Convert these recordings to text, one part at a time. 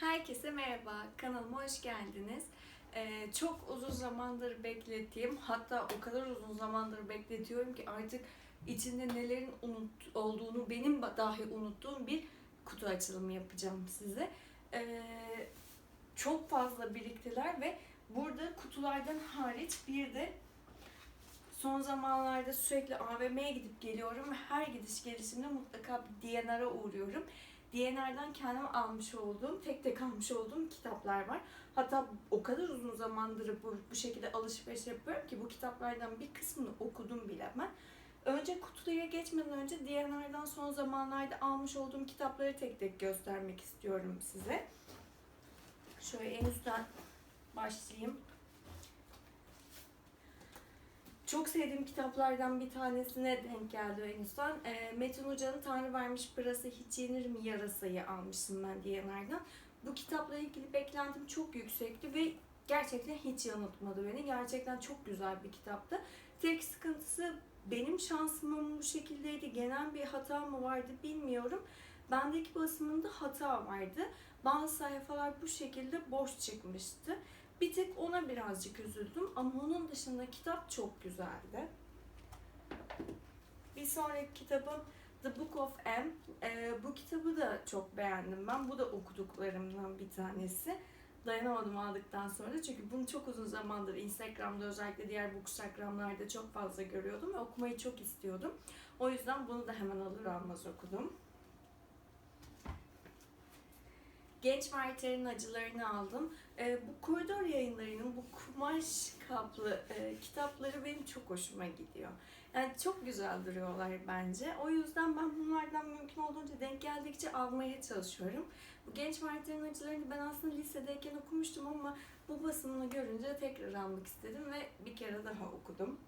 Herkese merhaba, kanalıma hoş geldiniz. Ee, çok uzun zamandır beklettiğim, hatta o kadar uzun zamandır bekletiyorum ki artık içinde nelerin unut, olduğunu benim dahi unuttuğum bir kutu açılımı yapacağım size. Ee, çok fazla biriktiler ve burada kutulardan hariç bir de son zamanlarda sürekli AVM'ye gidip geliyorum ve her gidiş gelişimde mutlaka bir DNR'a uğruyorum. DNR'dan kendim almış olduğum, tek tek almış olduğum kitaplar var. Hatta o kadar uzun zamandır bu, bu şekilde alışveriş yapıyorum ki bu kitaplardan bir kısmını okudum bile ben. Önce kutuya geçmeden önce DNR'dan son zamanlarda almış olduğum kitapları tek tek göstermek istiyorum size. Şöyle en üstten başlayayım. Çok sevdiğim kitaplardan bir tanesine denk geldi en üstten. E, Metin Hoca'nın Tanrı Vermiş Pırası Hiç Yenir mi Yarasayı almıştım ben diyenlerden. Bu kitapla ilgili beklentim çok yüksekti ve gerçekten hiç yanıltmadı beni. Gerçekten çok güzel bir kitaptı. Tek sıkıntısı benim şansımın bu şekildeydi. Genel bir hata mı vardı bilmiyorum. Bendeki basımında hata vardı. Bazı sayfalar bu şekilde boş çıkmıştı. Bir tek ona birazcık üzüldüm ama onun dışında kitap çok güzeldi. Bir sonraki kitabım The Book of M. Ee, bu kitabı da çok beğendim ben. Bu da okuduklarımdan bir tanesi. Dayanamadım aldıktan sonra çünkü bunu çok uzun zamandır Instagram'da özellikle diğer bookstagramlarda çok fazla görüyordum ve okumayı çok istiyordum. O yüzden bunu da hemen alır almaz okudum. Genç Marter'in acılarını aldım. E, bu koridor yayınlarının bu kumaş kaplı e, kitapları benim çok hoşuma gidiyor. Yani çok güzel duruyorlar bence. O yüzden ben bunlardan mümkün olduğunca denk geldikçe almaya çalışıyorum. Bu Genç Marter'in acılarını ben aslında lisedeyken okumuştum ama bu basımını görünce tekrar almak istedim ve bir kere daha okudum.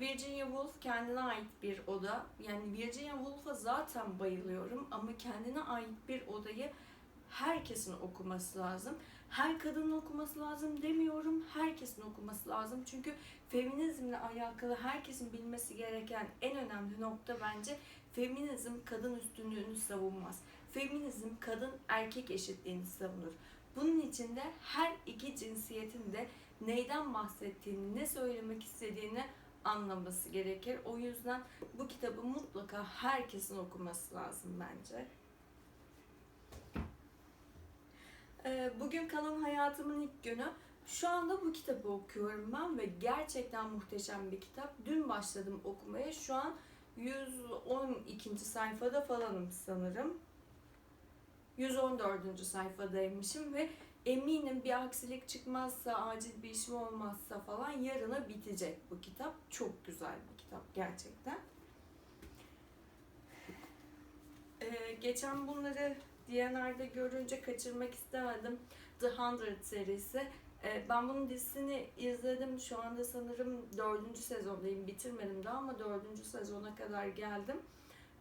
Virginia Woolf kendine ait bir oda. Yani Virginia Woolf'a zaten bayılıyorum ama kendine ait bir odayı herkesin okuması lazım. Her kadının okuması lazım demiyorum. Herkesin okuması lazım. Çünkü feminizmle alakalı herkesin bilmesi gereken en önemli nokta bence feminizm kadın üstünlüğünü savunmaz. Feminizm kadın erkek eşitliğini savunur. Bunun içinde her iki cinsiyetin de neyden bahsettiğini, ne söylemek istediğini anlaması gerekir. O yüzden bu kitabı mutlaka herkesin okuması lazım bence. Ee, Bugün kalan hayatımın ilk günü. Şu anda bu kitabı okuyorum ben ve gerçekten muhteşem bir kitap. Dün başladım okumaya. Şu an 112. sayfada falanım sanırım. 114. sayfadaymışım ve eminim bir aksilik çıkmazsa, acil bir işim olmazsa falan yarına bitecek bu kitap. Çok güzel bir kitap gerçekten. Ee, geçen bunları DNR'da görünce kaçırmak istemedim. The Hundred serisi. Ee, ben bunun dizisini izledim. Şu anda sanırım dördüncü sezondayım. Bitirmedim daha ama dördüncü sezona kadar geldim.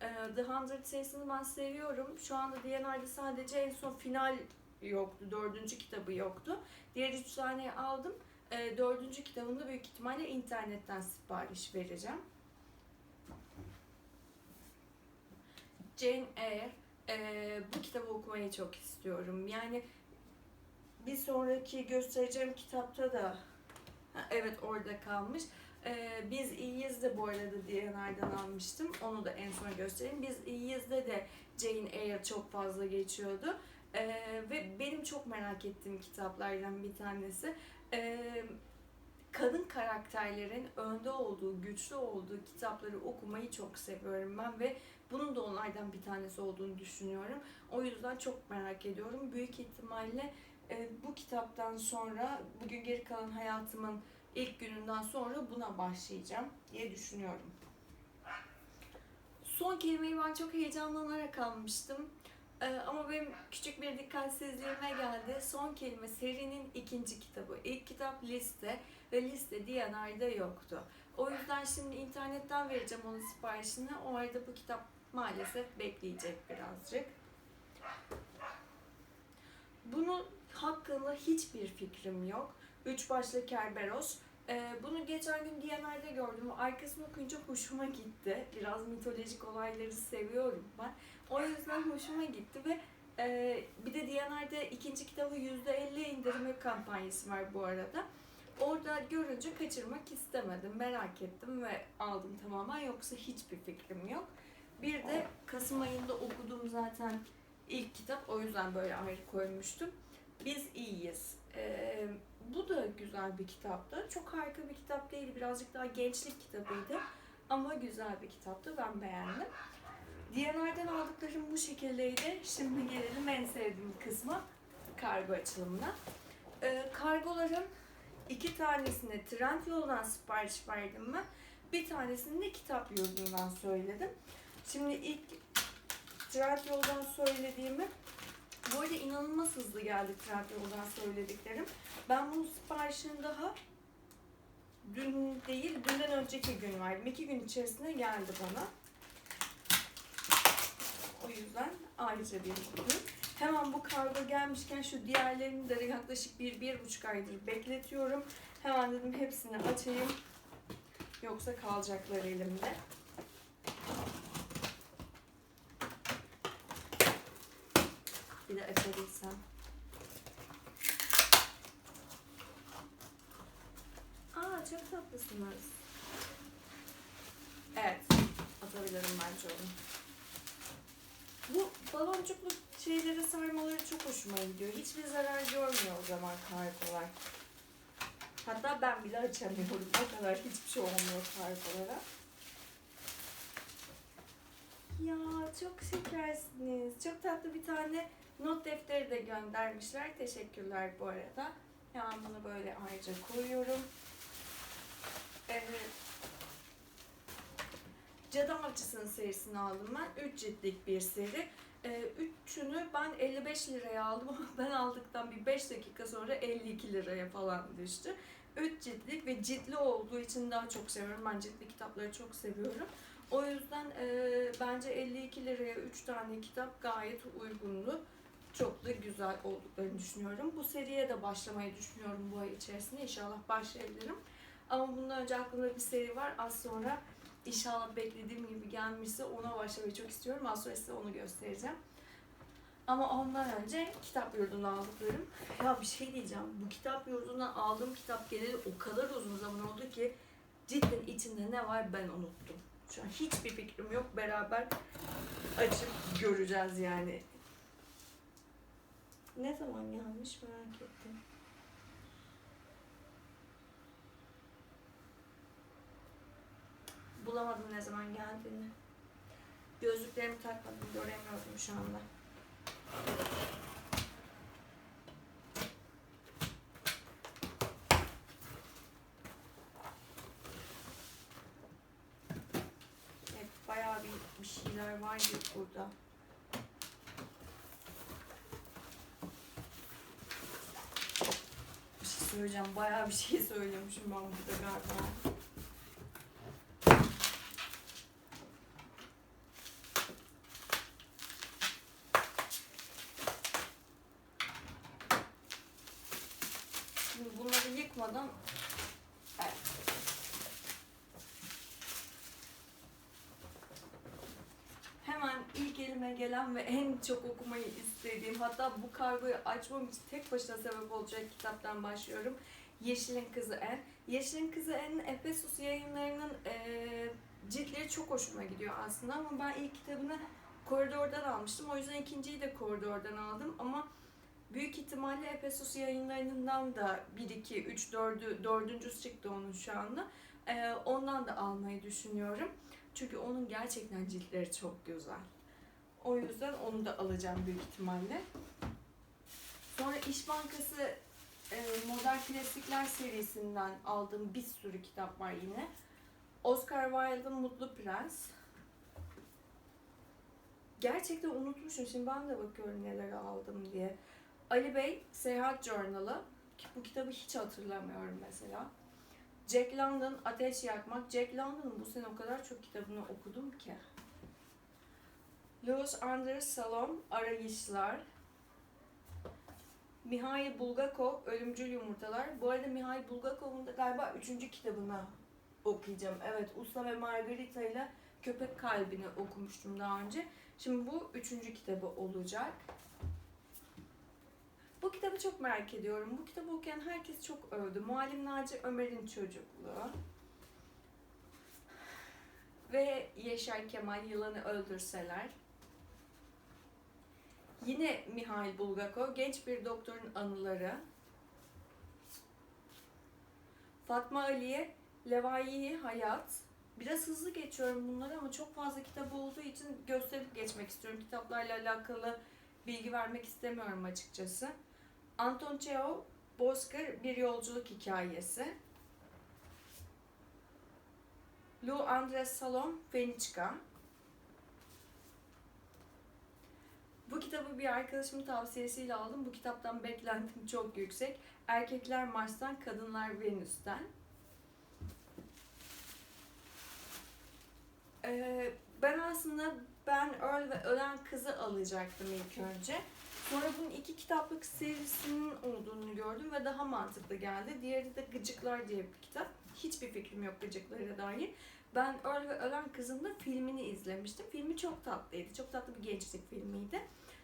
Ee, The Hundred serisini ben seviyorum. Şu anda DNR'da sadece en son final yoktu. Dördüncü kitabı yoktu. Diğer üç taneyi aldım. E, dördüncü kitabını büyük ihtimalle internetten sipariş vereceğim. Jane Eyre. E, bu kitabı okumayı çok istiyorum. Yani bir sonraki göstereceğim kitapta da ha, evet orada kalmış. Ee, Biz iyiyiz de bu arada DNR'dan almıştım. Onu da en son göstereyim. Biz iyiyiz de de Jane Eyre çok fazla geçiyordu. Ee, ve benim çok merak ettiğim kitaplardan bir tanesi. Ee, kadın karakterlerin önde olduğu, güçlü olduğu kitapları okumayı çok seviyorum ben ve bunun da onlardan bir tanesi olduğunu düşünüyorum. O yüzden çok merak ediyorum. Büyük ihtimalle e, bu kitaptan sonra, bugün geri kalan hayatımın ilk gününden sonra buna başlayacağım diye düşünüyorum. Son kelimeyi ben çok heyecanlanarak almıştım. Ee, ama benim küçük bir dikkatsizliğime geldi. Son kelime serinin ikinci kitabı. İlk kitap liste ve liste DNR'da yoktu. O yüzden şimdi internetten vereceğim onun siparişini. O arada bu kitap maalesef bekleyecek birazcık. Bunun hakkında hiçbir fikrim yok. Üç başlı Kerberos. Ee, bunu geçen gün DNR'de gördüm. Arkasını okuyunca hoşuma gitti. Biraz mitolojik olayları seviyorum ben. O yüzden hoşuma gitti ve e, bir de Diyanar'da ikinci kitabı %50 indirme kampanyası var bu arada. Orada görünce kaçırmak istemedim, merak ettim ve aldım tamamen yoksa hiçbir fikrim yok. Bir de Kasım ayında okuduğum zaten ilk kitap o yüzden böyle ayrı koymuştum. Biz iyiyiz. Ee, bu da güzel bir kitaptı. Çok harika bir kitap değil, birazcık daha gençlik kitabıydı. Ama güzel bir kitaptı, ben beğendim. DNR'den aldıklarım bu şekildeydi. Şimdi gelelim en sevdiğim kısma, kargo açılımına. Ee, kargoların iki tanesine Trendyol'dan sipariş verdim ben. Bir tanesini de kitap yurdundan söyledim. Şimdi ilk Trendyol'dan söylediğimi bu arada inanılmaz hızlı geldi Trendyol'dan söylediklerim. Ben bunun siparişini daha dün değil, dünden önceki gün verdim. İki gün içerisinde geldi bana. O yüzden ayrıca bir mutluyum. Hemen bu kargo gelmişken şu diğerlerini de yaklaşık bir, bir buçuk aydır bekletiyorum. Hemen dedim hepsini açayım. Yoksa kalacaklar elimde. Bir de açabilsem. Aa çok tatlısınız. Evet. Atabilirim bence onu. Bu baloncuklu şeyleri sarmaları çok hoşuma gidiyor. Hiçbir zarar görmüyor o zaman kargolar. Hatta ben bile açamıyorum. O kadar hiçbir şey olmuyor kargolara. Ya çok şekersiniz. Çok tatlı bir tane not defteri de göndermişler. Teşekkürler bu arada. Hemen bunu böyle ayrıca koyuyorum. Evet. Cadı Avcısı'nın serisini aldım ben. 3 ciltlik bir seri. Ee, üçünü ben 55 liraya aldım ama ben aldıktan bir 5 dakika sonra 52 liraya falan düştü. 3 ciltlik ve ciltli olduğu için daha çok seviyorum. Ben ciltli kitapları çok seviyorum. O yüzden e, bence 52 liraya 3 tane kitap gayet uygundu. Çok da güzel olduklarını düşünüyorum. Bu seriye de başlamayı düşünüyorum bu ay içerisinde. İnşallah başlayabilirim. Ama bundan önce aklımda bir seri var. Az sonra İnşallah beklediğim gibi gelmişse ona başlamayı çok istiyorum. Az sonra size onu göstereceğim. Ama ondan önce kitap yurdundan aldıklarım. Ya bir şey diyeceğim. Bu kitap yurdundan aldığım kitap geleli o kadar uzun zaman oldu ki cidden içinde ne var ben unuttum. Şu an hiçbir fikrim yok. Beraber açıp göreceğiz yani. Ne zaman gelmiş merak ettim. Bulamadım ne zaman geldiğini. Gözlüklerimi takmadım, göremiyorum şu anda. Evet, bayağı bir, bir şeyler var gibi burada. Söyleyeceğim, bayağı bir şey söylemişim ben burada galiba. Şimdi bunları yıkmadan Evet. Hemen ilk gelen ve en çok okumayı istediğim hatta bu kargoyu açmam için tek başına sebep olacak kitaptan başlıyorum. Yeşil'in Kızı En. Yeşil'in Kızı En'in Efesus yayınlarının eee ciltleri çok hoşuma gidiyor aslında ama ben ilk kitabını koridordan almıştım. O yüzden ikinciyi de koridordan aldım ama Büyük ihtimalle Efesus yayınlarından da 1, 2, 3, 4'ü, dördüncüsü çıktı onun şu anda. Ee, ondan da almayı düşünüyorum. Çünkü onun gerçekten ciltleri çok güzel. O yüzden onu da alacağım büyük ihtimalle. Sonra İş Bankası e, Modern Klasikler serisinden aldığım bir sürü kitap var yine. Oscar Wilde'ın Mutlu Prens. Gerçekten unutmuşum. Şimdi ben de bakıyorum neler aldım diye. Ali Bey Seyahat Journalı. Bu kitabı hiç hatırlamıyorum mesela. Jack London Ateş Yakmak. Jack London'ın bu sene o kadar çok kitabını okudum ki. Louis Anders Salom Arayışlar. Mihail Bulgakov Ölümcül Yumurtalar. Bu arada Mihail Bulgakov'un da galiba üçüncü kitabını okuyacağım. Evet Usta ve Margarita ile Köpek Kalbini okumuştum daha önce. Şimdi bu üçüncü kitabı olacak. Bu kitabı çok merak ediyorum. Bu kitabı okuyan herkes çok övdü. Muallim Naci Ömer'in çocukluğu. Ve Yaşar Kemal Yılanı Öldürseler. Yine Mihail Bulgakov, genç bir doktorun anıları. Fatma Aliye, Levai Hayat. Biraz hızlı geçiyorum bunları ama çok fazla kitap olduğu için gösterip geçmek istiyorum. Kitaplarla alakalı bilgi vermek istemiyorum açıkçası. Anton Çehov, Bozkır Bir Yolculuk Hikayesi. Lou Andres Salom, Feniçka. Bu kitabı bir arkadaşımın tavsiyesiyle aldım. Bu kitaptan beklentim çok yüksek. Erkekler Mars'tan, Kadınlar Venüs'ten. Ee, ben aslında Ben Earl ve Ölen Kızı alacaktım ilk önce. Sonra bunun iki kitaplık serisinin olduğunu gördüm ve daha mantıklı geldi. Diğeri de Gıcıklar diye bir kitap. Hiçbir fikrim yok Gıcıklara dair. Ben Earl ve Ölen Kız'ın da filmini izlemiştim. Filmi çok tatlıydı. Çok tatlı bir gençlik filmiydi.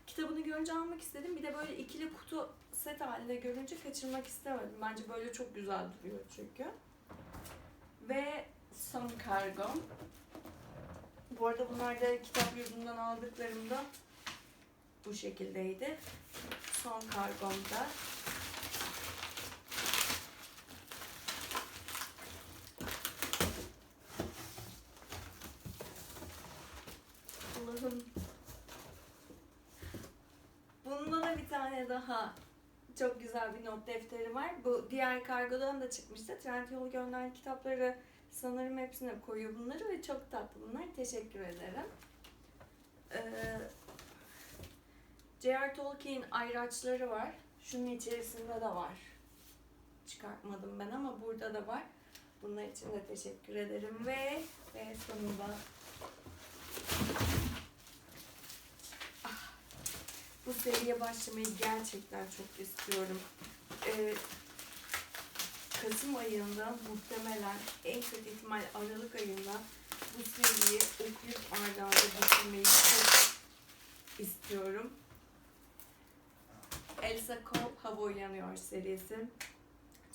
Kitabını görünce almak istedim. Bir de böyle ikili kutu set halinde görünce kaçırmak istemedim. Bence böyle çok güzel duruyor çünkü. Ve Son Kargom. Bu arada bunlar da kitap yurdundan aldıklarımda bu şekildeydi. Son kargomda. Allah'ım. Bunda da bir tane daha çok güzel bir not defteri var. Bu diğer kargodan da çıkmıştı. Trendyol gönderdiği kitapları sanırım hepsine koyuyor bunları ve çok tatlı bunlar. Teşekkür ederim. Ee, J.R. Tolkien ayraçları var. Şunun içerisinde de var. Çıkartmadım ben ama burada da var. Bunlar için de teşekkür ederim ve ve sonunda bu seriye başlamayı gerçekten çok istiyorum. Ee, Kasım ayında muhtemelen en kötü ihtimal Aralık ayında bu seriyi okuyup arda arda bitirmeyi çok istiyorum. Elsa Cope Hava Uyanıyor serisi.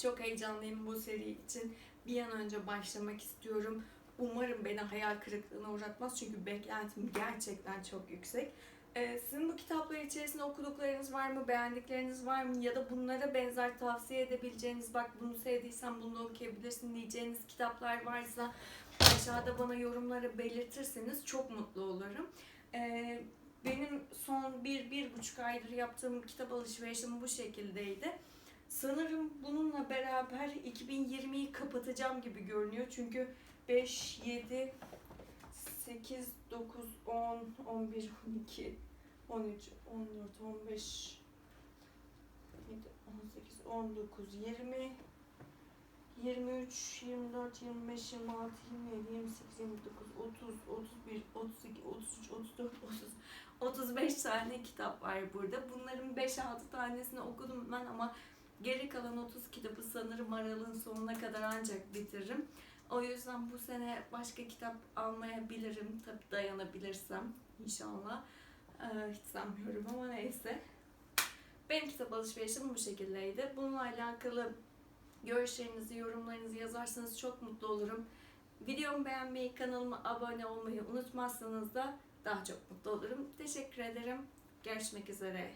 Çok heyecanlıyım bu seri için. Bir an önce başlamak istiyorum. Umarım beni hayal kırıklığına uğratmaz çünkü beklentim gerçekten çok yüksek. Ee, sizin bu kitaplar içerisinde okuduklarınız var mı, beğendikleriniz var mı ya da bunlara benzer tavsiye edebileceğiniz, bak bunu sevdiysen bunu okuyabilirsin diyeceğiniz kitaplar varsa aşağıda bana yorumlara belirtirseniz çok mutlu olurum. Ee, benim son bir, bir buçuk aydır yaptığım kitap alışverişim bu şekildeydi. Sanırım bununla beraber 2020'yi kapatacağım gibi görünüyor. Çünkü 5, 7, 8, 9, 10, 11, 12, 13, 14, 15, 17, 18, 19, 20, 23, 24, 25, 26, 27, 28, 29, 30, 31, 32, 33, 34, 30, 35 tane kitap var burada. Bunların 5-6 tanesini okudum ben ama geri kalan 30 kitabı sanırım aralığın sonuna kadar ancak bitiririm. O yüzden bu sene başka kitap almayabilirim. Tabii dayanabilirsem inşallah. Ee, hiç sanmıyorum ama neyse. Benim kitap alışverişim bu şekildeydi. Bununla alakalı görüşlerinizi, yorumlarınızı yazarsanız çok mutlu olurum. Videomu beğenmeyi, kanalıma abone olmayı unutmazsanız da daha çok mutlu olurum. Teşekkür ederim. Görüşmek üzere.